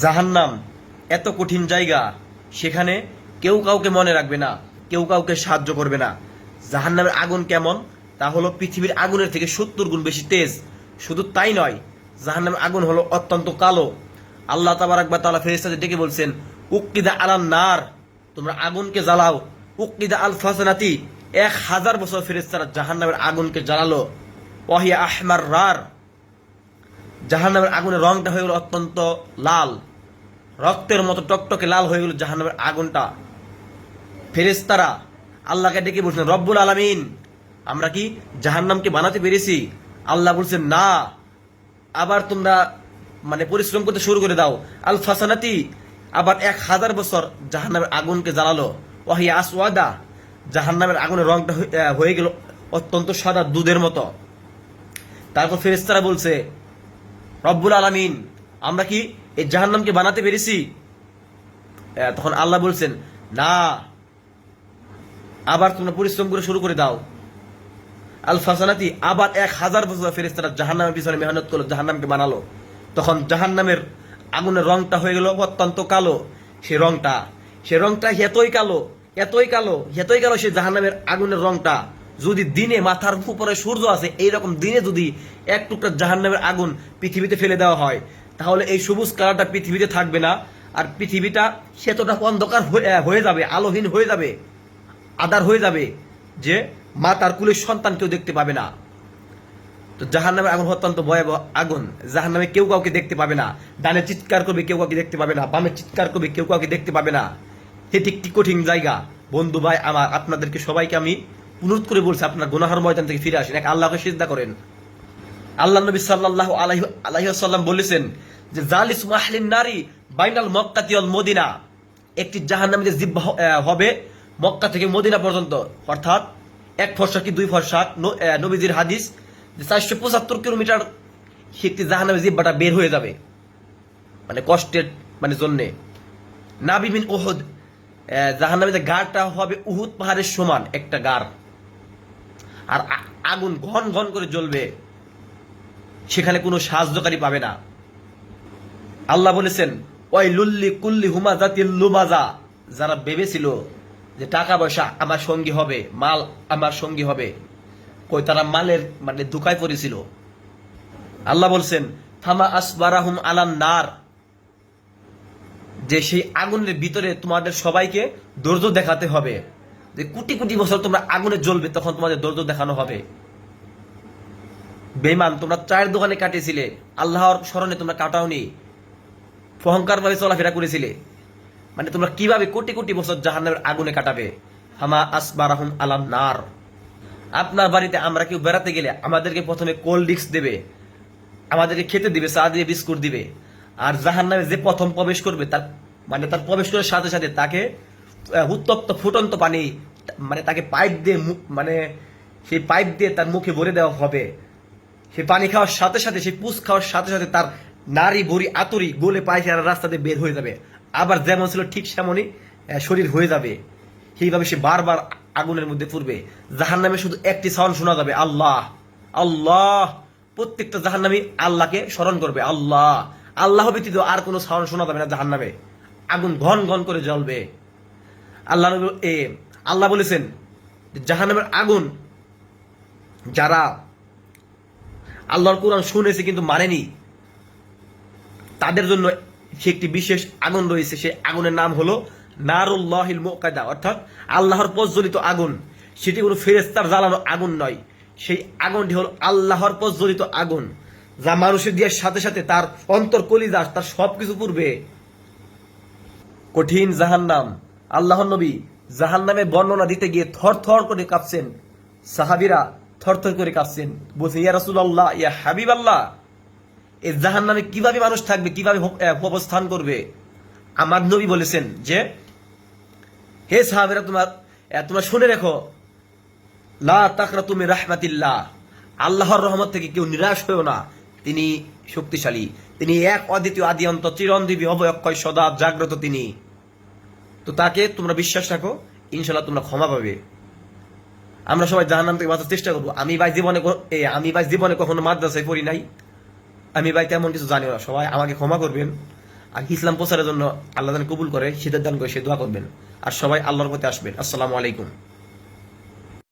জাহান্নাম, এত কঠিন জায়গা, সেখানে কেউ কাউকে মনে রাখবে না, কেউ কাউকে সাহায্য করবে না। জাহান্নামের আগুন কেমন? তা হলো পৃথিবীর আগুনের থেকে সত্তর গুণ বেশি তেজ। শুধু তাই নয়, জাহান্নামের আগুন হলো অত্যন্ত কালো। আল্লাহ তাবারাকবা তালা ফেরেশতাদের ডেকে বলছেন উক্তিদা আলান নার, তোমরা আগুনকে জ্বালাও। উক্তিদা আল ফাসনাতি, এক হাজার বছর ফেরেশতারা জাহান্নামের আগুনকে জ্বালালো। ওয়াহিয়া আহমার রার। জাহান্নামের আগুনের রংটা হয়ে গেল অত্যন্ত লাল। রক্তের মতো টকটকে লাল হয়ে গেল জাহান্নামের আগুনটা। ফেরেশতারা আল্লাহকে ডেকে বলছেন, রব্বুল আলামিন, আমরা কি জাহান্নামকে বানাতে পেরেছি? আল্লাহ বলছেন, না। আবার তোমরা মানে পরিশ্রম করতে শুরু করে দাও। আল ফাসানাতি আবার এক হাজার বছর জাহান্নামের আগুনকে জ্বালালো। ওয়াহিয়া আসওয়াদা, জাহান্নামের আগুনের রংটা হয়ে- গেল অত্যন্ত সাদা দুধের মতো। তারপর ফেরেশতারা বলছে রব্বুল আলামিন। আমরা কি এই জাহান্নামকে বানাতে পেরেছি? তখন আল্লাহ বলছেন, না, আবার তোমরা পরিশ্রম করে শুরু করে দাও। আল ফাসানাতি আবার এক হাজার বছর ফেরেস্তারা জাহান্নামের পিছনে মেহনত করল, জাহান্নামকে বানালো। তখন জাহান্নামের আগুনের রংটা হয়ে গেল অত্যন্ত কালো। সে রংটা সে রংটা এতই কালো এতই কালো এতই কালো সে জাহান্নামের আগুনের রংটা। যদি দিনে মাথার উপরে সূর্য আছে, এইরকম দিনে যদি এক টুকরা জাহান্নামের আগুন পৃথিবীতে ফেলে দেওয়া হয়, তাহলে এই সবুজ কালারটা পৃথিবীতে থাকবে না। আর পৃথিবীটা সেতটা অন্ধকার হয়ে- যাবে, আলোহীন হয়ে যাবে আদার হয়ে যাবে, যে মা তার কুলের সন্তান কেউ দেখতে পাবে না। তো জাহান নামে আগুন অত্যন্ত ভয়াবহ আগুন। জাহান নামে কেউ কাউকে দেখতে পাবে না। ডানে চিৎকার করবে, কেউ কাউকে দেখতে পাবে না। বামে চিৎকার করবে, কেউ কাউকে দেখতে পাবে না। এটি একটি কঠিন জায়গা। বন্ধু ভাই আমার, আপনাদেরকে সবাইকে আমি অনুরোধ করে বলছে আপনার গুনাহার ময়দান থেকে ফিরে আসেন। এক আল্লাহকে সিজদা করেন। আল্লাহ নবী সাল্লাল্লাহু আলাইহি আলাইহি ওয়াসাল্লাম বলেছেন যে জালিস মাহলিন নারী বাইনাল মক্কাতি ওয়াল মদিনা। একটি জাহান্নামী যে জিব্বা হবে মক্কা থেকে মদিনা পর্যন্ত। অর্থাৎ এক ফর্সা কি দুই ফর্সা? ন- আহ, নবীজির হাদিস যে চারশো পঁচাত্তর কিলোমিটার একটি জাহান্নামী জিব্বাটা বের হয়ে যাবে। মানে কষ্টের মানে জন্যে। নাবিমিন ওহদ জাহান্নামী যে গাড়টা হবে উহুদ পাহাড়ের সমান একটা গাড়। আর আগুন ঘন ঘন করে জ্বলবে, সেখানে কোনো সাহায্যকারী পাবে না। আল্লাহ বলেছেন ওই লুল্লি কুল্লি হুমা জাতির লুমাজা যারা ভেবেছিল যে টাকা পয়সা আমার সঙ্গী হবে, মাল আমার সঙ্গী হবে, কই তারা মালের মানে দুকায় পড়েছিল। আল্লাহ বলছেন থামা আসবারাহুম আলান নার। যে সেই আগুনের ভিতরে তোমাদের সবাইকে ধৈর্য দেখাতে হবে। যে কোটি কোটি বছর তোমরা আগুনে জ্বলবে, তখন তোমাদের ধৈর্য দেখানো হবে। বেমান তোমরা চায়ের দোকানে কাটিয়েছিলে, আল্লাহর স্মরণে তোমরা কাটাওনি অহংকার ভাবে চলাফেরা করেছিলে। মানে তোমরা কীভাবে কোটি কোটি বছর জাহান্নামের আগুনে কাটাবে? হামা আসবারাহুম আলাম নার। আপনার বাড়িতে আমরা কেউ বেড়াতে গেলে আমাদেরকে প্রথমে কোল্ড ড্রিঙ্কস দেবে, আমাদেরকে খেতে দিবে, চা দিয়ে বিস্কুট দিবে। আর জাহান্নামে যে প্রথম প্রবেশ করবে, তার মানে তার প্রবেশ করার সাথে সাথে তাকে উত্তপ্ত ফুটন্ত পানি মানে তাকে পাইপ দিয়ে মু- মানে সেই পাইপ দিয়ে তার মুখে ভরে দেওয়া হবে। সে পানি খাওয়ার সাথে সাথে, সেই পুষ খাওয়ার সাথে সাথে তার নারী ভরি আতুরি গোলে পায়খানা রাস্তা দিয়ে বের হয়ে যাবে। আবার যেমন ছিল ঠিক সেমনই শরীর হয়ে যাবে। সেইভাবে সে বারবার আগুনের মধ্যে পড়বে। জাহান নামে শুধু একটি সাউন্ড শোনা যাবে, আল্লাহ আল্লাহ। প্রত্যেকটা জাহান নামী আল্লাহকে স্মরণ করবে, আল্লাহ। আল্লাহ ব্যতীত আর কোনো সাউন্ড শোনা যাবে না জাহান নামে আগুন ঘন ঘন করে জ্বলবে। আল্লাহ এ, আল্লাহ বলেছেন জাহান্নামের আগুন যারা আল্লাহর কোরআন শুনেছে কিন্তু মানেনি, তাদের জন্য সে একটি বিশেষ আগুন রয়েছে। সেই আগুনের নাম হলো নারুল্লাহিল মোকাদা অর্থাৎ আল্লাহর প্রজ্বলিত আগুন। সেটি কোনো ফেরেস্তার জ্বালানো আগুন নয়। সেই আগুনটি হলো আল্লাহর প্রজ্বলিত আগুন, যা মানুষের দেওয়ার সাথে সাথে তার অন্তর কলিজা, তার সবকিছু পূর্বে কঠিন জাহান্নাম আল্লাহ নবী জাহান্নামে বর্ণনা দিতে গিয়ে থর থর করে কাঁপছেন। সাহাবিরা থর থর করে কাঁপছেন। বলছে, ইয়া রাসূলুল্লাহ, ইয়া হাবিব আল্লাহ এই জাহান্নামে কীভাবে মানুষ থাকবে, কীভাবে অবস্থান করবে? আমার নবী বলেছেন যে, হে সাহাবিরা, তোমার তোমরা শুনে রেখো, লা তাকরা তুমি রাহমাতিল্লাহ, আল্লাহর রহমত থেকে কেউ নিরাশ হয়েও না। তিনি শক্তিশালী, তিনি এক অদ্বিতীয় আদি অন্ত চিরঞ্জীবী অবয়ক্ষয় সদা জাগ্রত তিনি। তো তাকে তোমরা বিশ্বাস রাখো, ইনশাল্লাহ তোমরা ক্ষমা পাবে। আমরা সবাই জাহান্নাম থেকে বাঁচার চেষ্টা করব। আমি ভাই জীবনে আমি ভাই জীবনে কখনো মাদ্রাসায় পড়ি নাই। আমি ভাই তেমন কিছু জানি না। সবাই আমাকে ক্ষমা করবেন। আর ইসলাম প্রচারের জন্য আল্লাহ কবুল করে, সিদ্ধান্ত করে সে দোয়া করবেন। আর সবাই আল্লাহর পথে আসবেন। আসসালামু আলাইকুম।